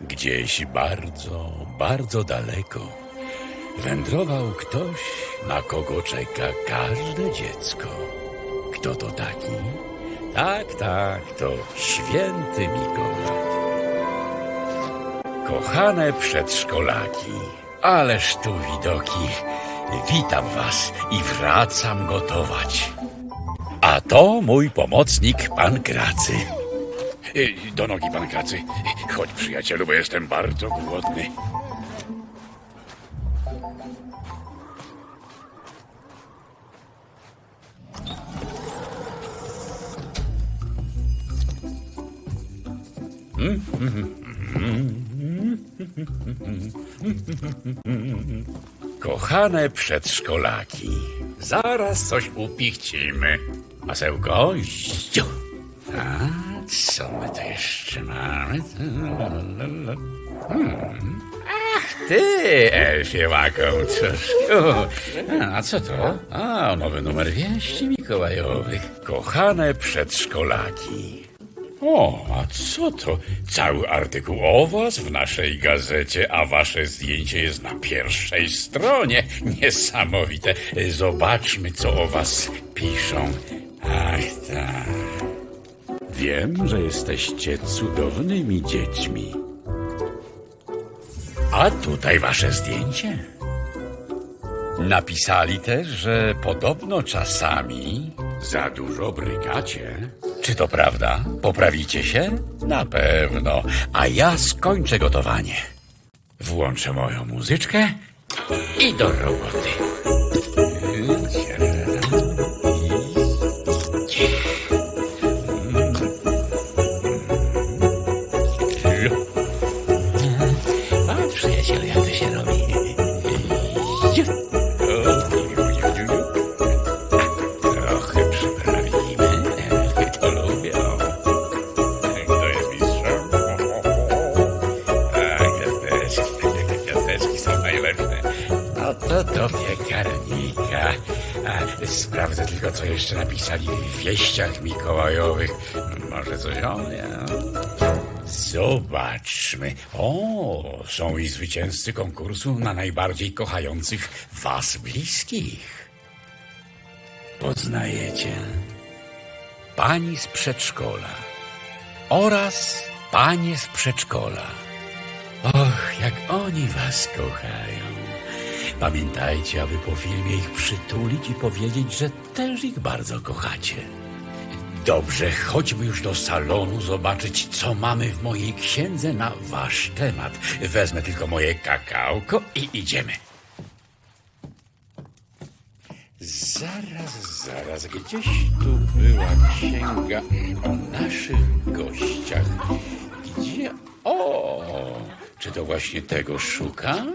Gdzieś bardzo, bardzo daleko wędrował ktoś, na kogo czeka każde dziecko. Kto to taki? Tak, tak, to święty Mikołaj. Kochane przedszkolaki, ależ tu widoki. Witam was i wracam gotować. A to mój pomocnik, pan Kracy. Do nogi, pan Kracy. Chodź, przyjacielu, bo jestem bardzo głodny. Kochane przedszkolaki, zaraz coś upichcimy. Masełko, ściu. A co my tu jeszcze mamy? Hmm. Ach, ty, Elfie łakomczuszku. A co to? A, nowy numer wieści mikołajowych. Kochane przedszkolaki. O, a co to? Cały artykuł o was w naszej gazecie, a wasze zdjęcie jest na pierwszej stronie. Niesamowite. Zobaczmy, co o was piszą. Ach, tak. Wiem, że jesteście cudownymi dziećmi. A tutaj wasze zdjęcie. Napisali też, że podobno czasami za dużo brygacie. Czy to prawda? Poprawicie się? Na pewno. A ja skończę gotowanie. Włączę moją muzyczkę i do roboty. Patrz, przyjacielu, jak to się robi. Trochę przyprawimy. To lubią. Kto jest mistrzem? A, gwiazdeczki, takie gwiazdeczki są najlepsze. No to do piekarnika. A, sprawdzę tylko, co jeszcze napisali w wieściach mikołajowych. Może coś o mnie. Zobaczmy. O, są i zwycięzcy konkursu na najbardziej kochających was bliskich. Poznajecie pani z przedszkola oraz panie z przedszkola. Och, jak oni was kochają. Pamiętajcie, aby po filmie ich przytulić i powiedzieć, że też ich bardzo kochacie. Dobrze, chodźmy już do salonu zobaczyć, co mamy w mojej księdze na wasz temat. Wezmę tylko moje kakałko i idziemy. Zaraz, zaraz, gdzieś tu była księga o naszych gościach. Gdzie? O, czy to właśnie tego szukam?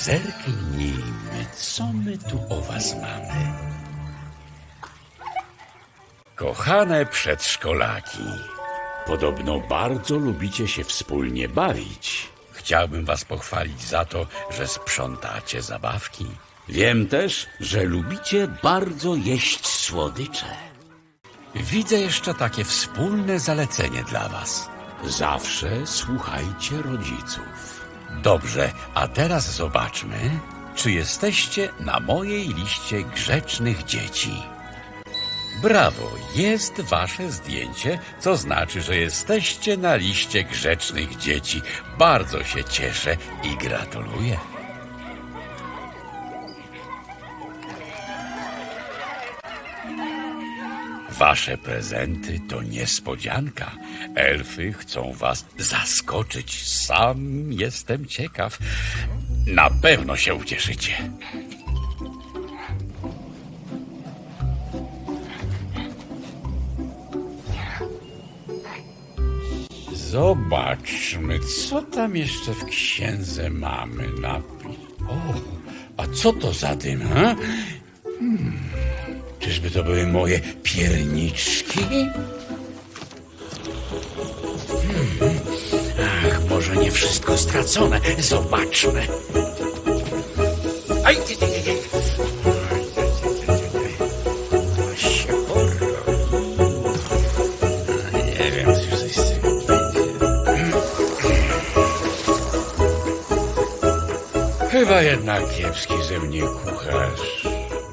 Zerknijmy, co my tu o was mamy. Kochane przedszkolaki, podobno bardzo lubicie się wspólnie bawić. Chciałbym was pochwalić za to, że sprzątacie zabawki. Wiem też, że lubicie bardzo jeść słodycze. Widzę jeszcze takie wspólne zalecenie dla was. Zawsze słuchajcie rodziców. Dobrze, a teraz zobaczmy, czy jesteście na mojej liście grzecznych dzieci. Brawo, jest wasze zdjęcie, co znaczy, że jesteście na liście grzecznych dzieci. Bardzo się cieszę i gratuluję. Wasze prezenty to niespodzianka. Elfy chcą was zaskoczyć. Sam jestem ciekaw. Na pewno się ucieszycie. Zobaczmy, co tam jeszcze w księdze mamy napis. O, a co to za dym? Hmm, czyżby to były moje pierniczki? Hmm, ach, może nie wszystko stracone. Zobaczmy. Aj, ty, ty, ty. Chyba jednak kiepski ze mnie kucharz.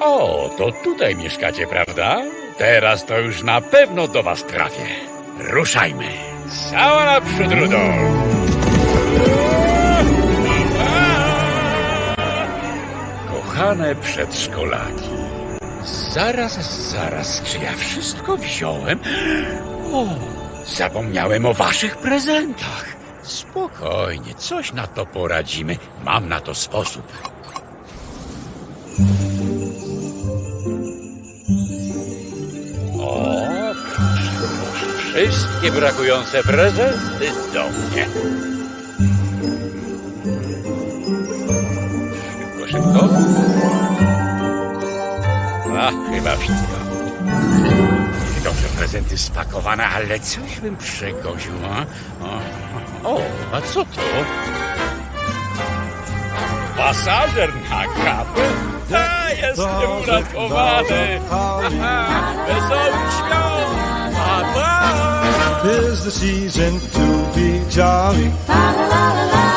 O, to tutaj mieszkacie, prawda? Teraz to już na pewno do was trafię. Ruszajmy. Cała naprzód, Rudolf. Kochane przedszkolaki. Zaraz, zaraz, czy ja wszystko wziąłem? O, zapomniałem o waszych prezentach. Spokojnie, coś na to poradzimy. Mam na to sposób. Wszystkie brakujące prezenty do mnie. Szybko, szybko. A, chyba wszystko. Dobrze, prezenty spakowane, ale coś bym przegoził, a? O, o, a co to? Pasażer na kapę? A, jestem uratowany! Wesołych świąt! Tis the season to be jolly. La la la